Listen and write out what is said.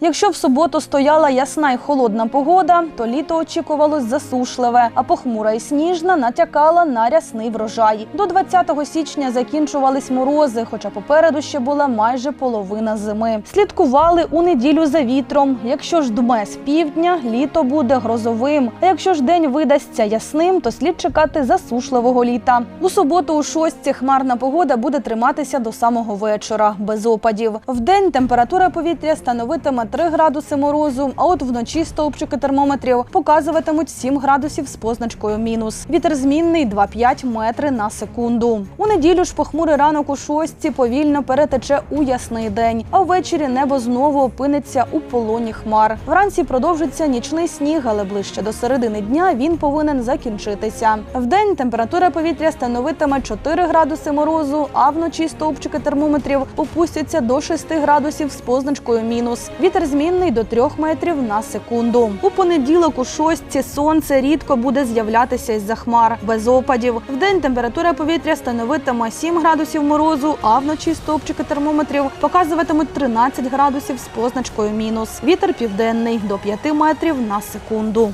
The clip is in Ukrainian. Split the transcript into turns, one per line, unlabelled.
Якщо в суботу стояла ясна й холодна погода, то літо очікувалось засушливе, а похмура і сніжна натякала на рясний врожай. До 20 січня закінчувались морози, хоча попереду ще була майже половина зими. Слідкували у неділю за вітром. Якщо ж дме з півдня, літо буде грозовим. А якщо ж день видасться ясним, то слід чекати засушливого літа. У суботу у шостці хмарна погода буде триматися до самого вечора, без опадів. Вдень температура повітря становитиме 3 градуси морозу, а от вночі стовпчики термометрів показуватимуть 7 градусів з позначкою мінус. Вітер змінний 2,5 метри на секунду. У неділю ж похмурий ранок у шостці повільно перетече у ясний день, а ввечері небо знову опиниться у полоні хмар. Вранці продовжиться нічний сніг, але ближче до середини дня він повинен закінчитися. Вдень температура повітря становитиме 4 градуси морозу, а вночі стовпчики термометрів опустяться до 6 градусів з позначкою мінус. Вітер змінний до 3 метрів на секунду. У понеділок у шостці сонце рідко буде з'являтися із-за хмар без опадів. Вдень температура повітря становитиме 7 градусів морозу, а вночі стовпчики термометрів показуватимуть 13 градусів з позначкою мінус. Вітер південний до 5 метрів на секунду.